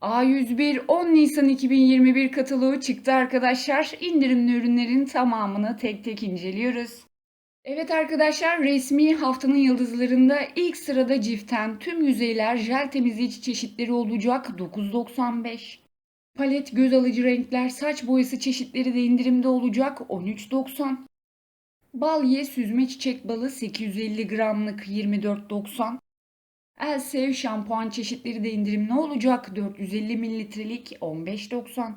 A101 10 Nisan 2021 kataloğu çıktı arkadaşlar. İndirimli ürünlerin tamamını tek tek inceliyoruz. Evet arkadaşlar resmi haftanın yıldızlarında ilk sırada ciften tüm yüzeyler jel temizleyici çeşitleri olacak 9.95. Palet göz alıcı renkler saç boyası çeşitleri de indirimde olacak 13.90. Balye süzme çiçek balı 850 gramlık 24.90. Elsev şampuan çeşitleri de indirimli olacak 450 mililitrelik 15.90.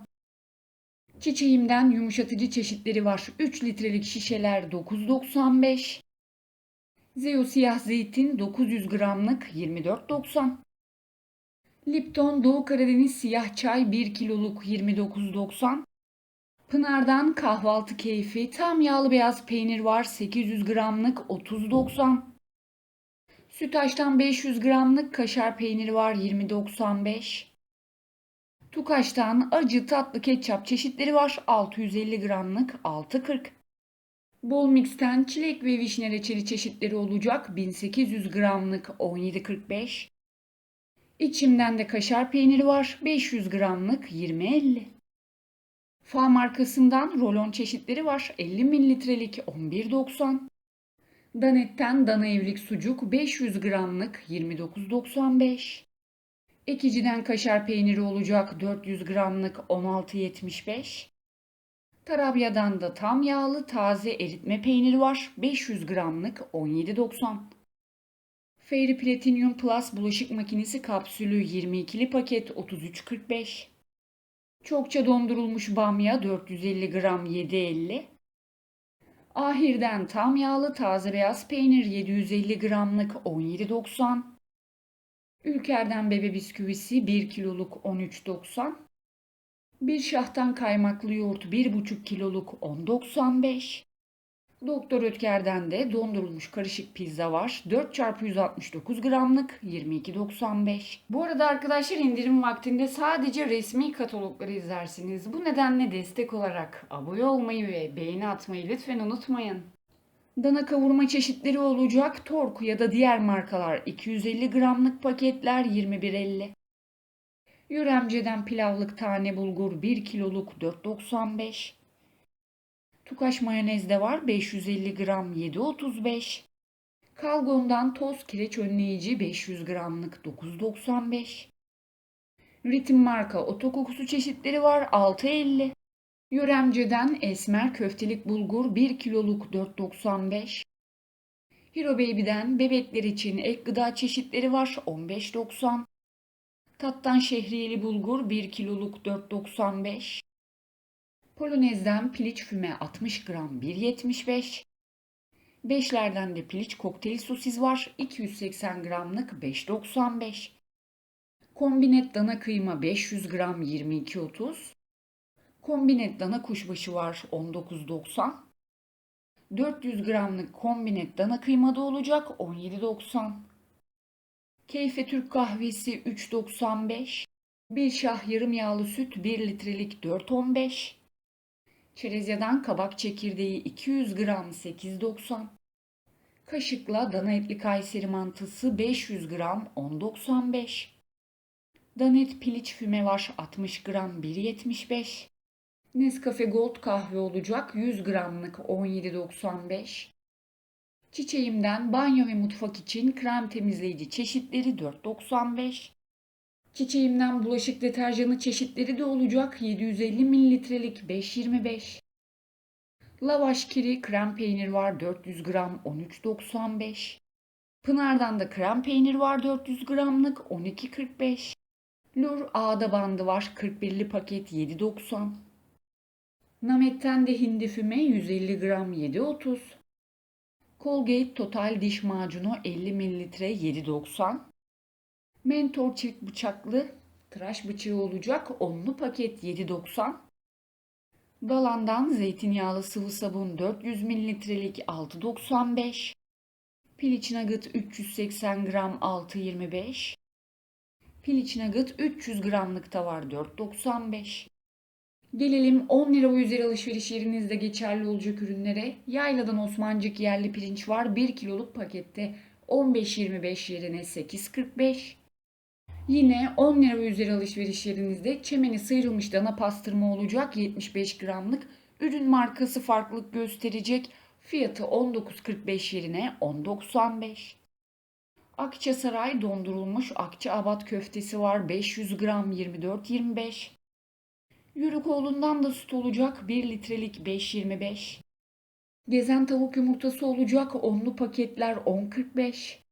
Çiçeğimden yumuşatıcı çeşitleri var. 3 litrelik şişeler 9.95. Zeo siyah zeytin 900 gramlık 24.90. Lipton Doğu Karadeniz siyah çay 1 kiloluk 29.90. Pınar'dan kahvaltı keyfi tam yağlı beyaz peynir var 800 gramlık 30.90. Sütaş'tan 500 gramlık kaşar peyniri var 20.95. Tukaş'tan acı tatlı ketçap çeşitleri var 650 gramlık 6.40. Bol Mix'ten çilek ve vişne reçeli çeşitleri olacak 1800 gramlık 17.45. İçimden de kaşar peyniri var 500 gramlık 20.50. Fa markasından rolon çeşitleri var 50 mililitrelik 11.90. Danet'ten dana evlik sucuk 500 gramlık 29.95. Ekici'den kaşar peyniri olacak 400 gramlık 16.75. Tarabya'dan da tam yağlı taze eritme peyniri var 500 gramlık 17.90. Fairy Platinum Plus bulaşık makinesi kapsülü 22'li paket 33.45. Çokça dondurulmuş bamya 450 gram 7.50. Ahir'den tam yağlı taze beyaz peynir 750 gramlık 17.90. Ülker'den bebe bisküvisi 1 kiloluk 13.90. Bir şahtan kaymaklı yoğurt 1,5 kiloluk 10.95. Doktor Ötker'den de dondurulmuş karışık pizza var. 4 x 169 gramlık 22.95. Bu arada arkadaşlar indirim vaktinde sadece resmi katalogları izlersiniz. Bu nedenle destek olarak abone olmayı ve beğeni atmayı lütfen unutmayın. Dana kavurma çeşitleri olacak. Tork ya da diğer markalar 250 gramlık paketler 21.50. Yöremce'den pilavlık tane bulgur 1 kiloluk 4.95. Tukaş mayonez de var 550 gram 7.35. Kalgon'dan toz kireç önleyici 500 gramlık 9.95. Ritim marka otokokusu çeşitleri var 6.50. Yöremce'den esmer köftelik bulgur 1 kiloluk 4.95. Hero Baby'den bebekler için ek gıda çeşitleri var 15.90. Tattan şehriyeli bulgur 1 kiloluk 4.95. Polonez'den piliç füme 60 gram 1.75. Beşlerden de piliç kokteyl sosis var 280 gramlık 5.95. Kombinet dana kıyma 500 gram 22.30. Kombinet dana kuşbaşı var 19.90. 400 gramlık kombinet dana kıyma da olacak 17.90. Keyfe Türk kahvesi 3.95. Bir şah yarım yağlı süt 1 litrelik 4.15. Çerezya'dan kabak çekirdeği 200 gram 8.90. Kaşıkla dana etli Kayseri mantısı 500 gram 10.95. Danet piliç füme var 60 gram 1.75. Nescafe Gold kahve olacak 100 gramlık 17.95. Çiçeğimden banyo ve mutfak için krem temizleyici çeşitleri 4.95. Çiçeğimden bulaşık deterjanı çeşitleri de olacak 750 mililitrelik 5.25. Lavaş kiri krem peynir var 400 gram 13.95. Pınar'dan da krem peynir var 400 gramlık 12.45. Lur ağda bandı var 41'li paket 7.90. Namet'ten de hindi füme 150 gram 7.30. Colgate Total diş macunu 50 mililitre 7.90. Mentor çift bıçaklı tıraş bıçağı olacak 10'lu paket 7.90. Dalandan zeytinyağlı sıvı sabun 400 mililitrelik 6.95. Piliç nugget 380 gram 6.25. Piliç nugget 300 gramlık da var 4.95. Gelelim 10 lira ve üzeri alışveriş yerinizde geçerli olacak ürünlere. Yayla'dan Osmancık yerli pirinç var 1 kiloluk pakette 15.25 yerine 8.45. Yine 10 lira ve üzeri alışverişlerinizde çemeni sıyrılmış dana pastırma olacak 75 gramlık. Ürün markası farklılık gösterecek. Fiyatı 19.45 yerine 10.95. Akçasaray dondurulmuş Akçaabat köftesi var 500 gram 24.25. Yörükoğlu'ndan da süt olacak 1 litrelik 5.25. Gezen tavuk yumurtası olacak onlu paketler 10.45.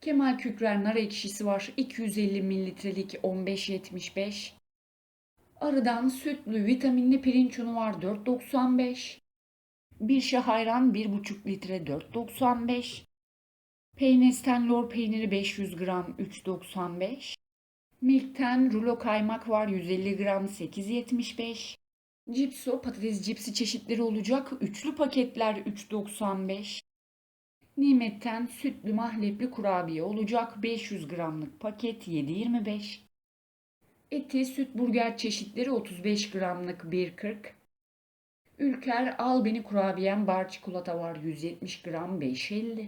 Kemal Kükrer nar ekşisi var 250 mililitrelik 15.75. Arıdan sütlü vitaminli pirinç unu var 4.95. Bir şah ayran 1,5 litre 4.95. Peynes'ten lor peyniri 500 gram 3.95. Milk'ten rulo kaymak var 150 gram 8.75. Cipso patates cipsi çeşitleri olacak. Üçlü paketler 3.95. Nimet'ten sütlü mahlepli kurabiye olacak. 500 gramlık paket 7.25. Eti süt burger çeşitleri 35 gramlık 1.40. Ülker al beni kurabiyem bar çikolata var 170 gram 5.50.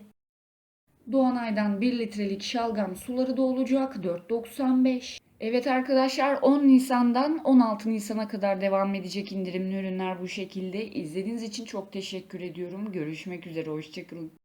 Doğanay'dan 1 litrelik şalgam suları da olacak 4.95. Evet arkadaşlar 10 Nisan'dan 16 Nisan'a kadar devam edecek indirimli ürünler bu şekilde. İzlediğiniz için çok teşekkür ediyorum. Görüşmek üzere hoşçakalın.